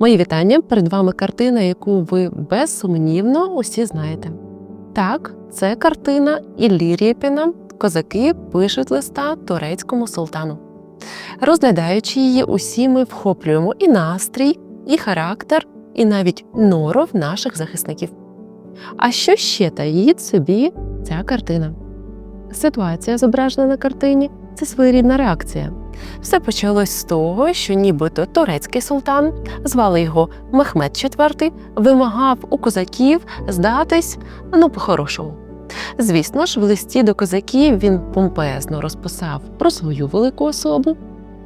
Мої вітання перед вами картина, яку ви безсумнівно усі знаєте. Так, це картина Іллі Рєпіна Козаки пишуть листа турецькому султану. Розглядаючи її, усі ми вхоплюємо і настрій, і характер, і навіть норов наших захисників. А що ще таїть собі ця картина? Ситуація, зображена на картині, це своєрідна реакція. Все почалось з того, що нібито турецький султан, звали його Мехмед IV, вимагав у козаків здатись ну по-хорошому. Звісно ж, в листі до козаків він помпезно розписав про свою велику особу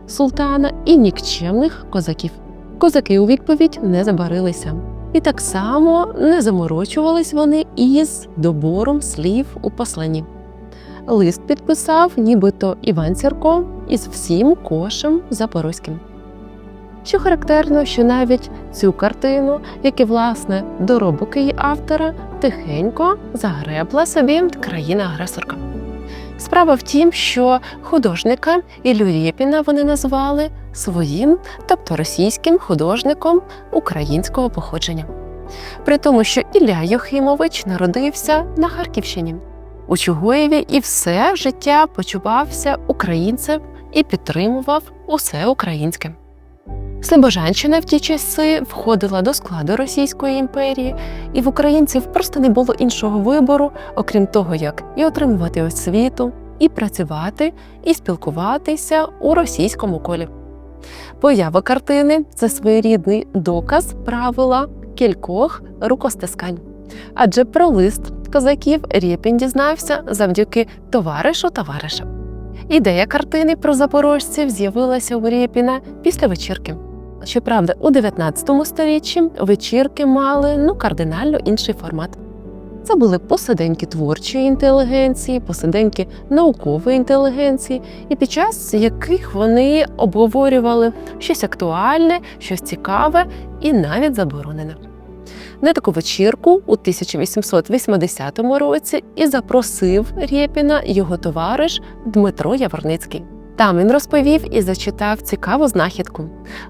султана і нікчемних козаків. Козаки у відповідь не забарилися. І так само не заморочувались вони із добором слів у посланні. Лист підписав нібито Іван Сірко із всім кошем запорозьким. Що характерно, що навіть цю картину, як і власне доробок її автора, тихенько загребла собі країна-агресорка. Справа в тім, що художника Іллю Рєпіна вони назвали своїм, тобто російським художником українського походження. При тому, що Ілля Йохимович народився на Харківщині у Чугуєві і все життя почувався українцем і підтримував усе українське. Слобожанщина в ті часи входила до складу Російської імперії, і в українців просто не було іншого вибору, окрім того, як і отримувати освіту, і працювати, і спілкуватися у російському колі. Поява картини це своєрідний доказ правила кількох рукостискань. Адже про лист козаків Рєпін дізнався завдяки товаришу товариша. Ідея картини про запорожців з'явилася у Рєпіна після вечірки. Щоправда, у 19 столітті вечірки мали ну кардинально інший формат. Це були посиденьки творчої інтелігенції, посиденьки наукової інтелігенції, і під час яких вони обговорювали щось актуальне, щось цікаве і навіть заборонене. На таку вечірку у 1880 році і запросив Рєпіна його товариш Дмитро Яворницький. Там він розповів і зачитав цікаву знахідку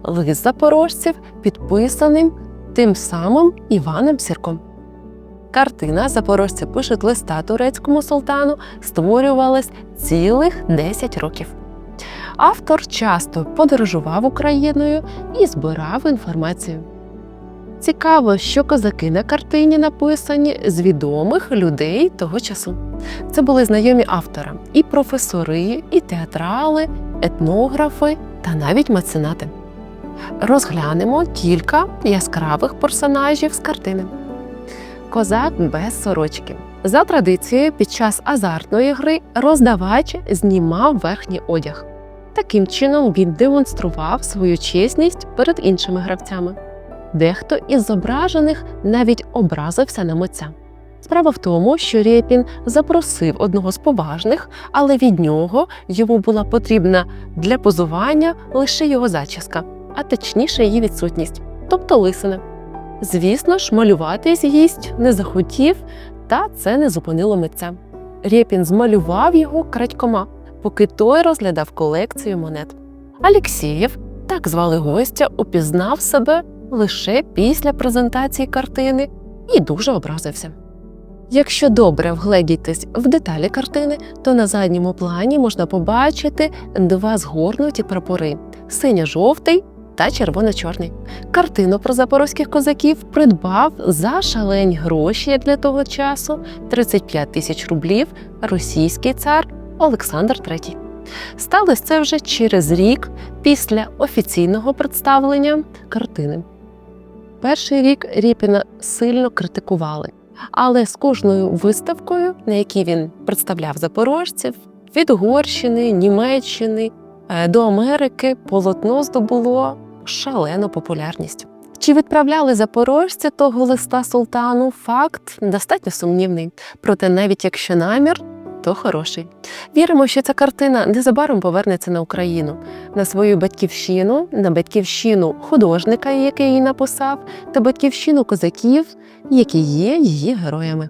лист запорожців, підписаним тим самим Іваном Сірком. Картина Запорожці пишуть листа турецькому султану створювалась цілих 10 років. Автор часто подорожував Україною і збирав інформацію. Цікаво, що козаки на картині написані з відомих людей того часу. Це були знайомі автора і професори, і театрали, етнографи та навіть меценати. Розглянемо кілька яскравих персонажів з картини. Козак без сорочки. За традицією, під час азартної гри роздавач знімав верхній одяг. Таким чином він демонстрував свою чесність перед іншими гравцями. Дехто із зображених навіть образився на митця. Справа в тому, що Рєпін запросив одного з поважних, але від нього йому була потрібна для позування лише його зачіска, а точніше її відсутність, тобто лисина. Звісно ж, малюватись гість не захотів, та це не зупинило митця. Рєпін змалював його крадькома, поки той розглядав колекцію монет. Алєксєєв, так звали гостя, упізнав себе лише після презентації картини і дуже образився. Якщо добре вгледітись в деталі картини, то на задньому плані можна побачити два згорнуті прапори синьо-жовтий та червоно-чорний. Картину про запорозьких козаків придбав за шалені гроші для того часу 35 тисяч рублів російський цар Олександр III. Сталося це вже через рік після офіційного представлення картини. Перший рік Ріпіна сильно критикували, але з кожною виставкою, на якій він представляв запорожців, від Угорщини, Німеччини е, до Америки полотно здобуло шалену популярність. Чи відправляли запорожці того листа султану? Факт достатньо сумнівний. Проте, навіть якщо намір, то хороший. Віримо, що ця картина незабаром повернеться на Україну, на свою батьківщину, на батьківщину художника, який її написав, та батьківщину козаків, які є її героями.